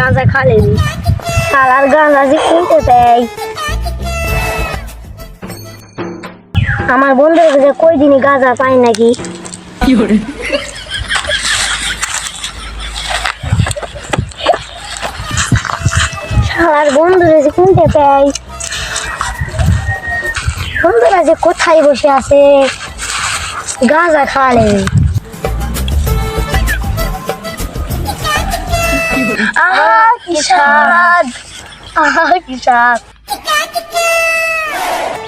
গাঁজা খালে শালার গাঁজা যে কিনতে দেয়। আমার বন্ধুর কাছে কই দিনই গাঁজা পাই নাকি? শালার বন্ধুরা যে কিনতে পাই বন্ধুরা যে কোথায় বসে আছে? গাঁজা খালে আহা কি স্বাদ আহা কি স্বাদ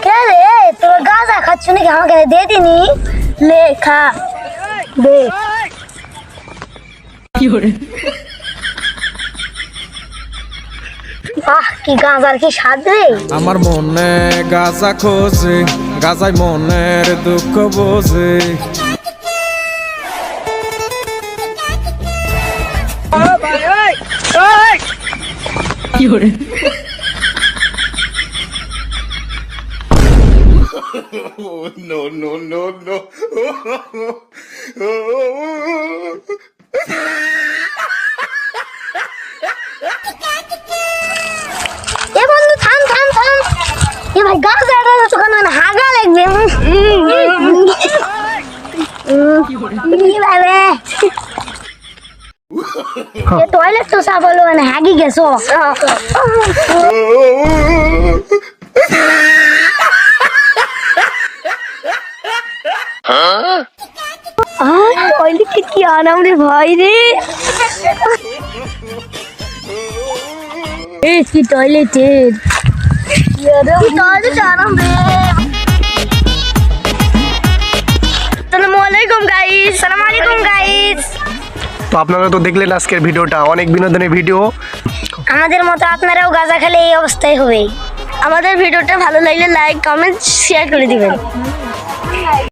কে রে? তোর গাঁজা খাচ্ছ নাকি? আমাকে দিয়ে দিনি। লে খা। দে। আহ কি গাঁজার কি স্বাদ রে? আমার মনে গাজা খোঁজে গাজায় মনের দুঃখ বোঝে। এ বন্ধু থাম থাম থাম। এ ভাই গাঁজা এটা তো কেন? হাগা লাগবে। ভাবে টয়লেট তো সাফ হলো মানে হাগি গেছো টয়লেটে কি আনাম রে ভাই রে এ কি টয়লেটের টয়লেট আরাম রে আসসালামু আলাইকুম গাইস সালাম আলাইকুম গাইস তো আপনারা তো দেখলেন আজকের ভিডিওটা, অনেক বিনোদনের ভিডিও। আমাদের মতো আপনারাও গাঁজা খেলে এই অবস্থায় হবে আমাদের ভিডিওটা ভালো লাগলে লাইক কমেন্ট শেয়ার করে দিবেন।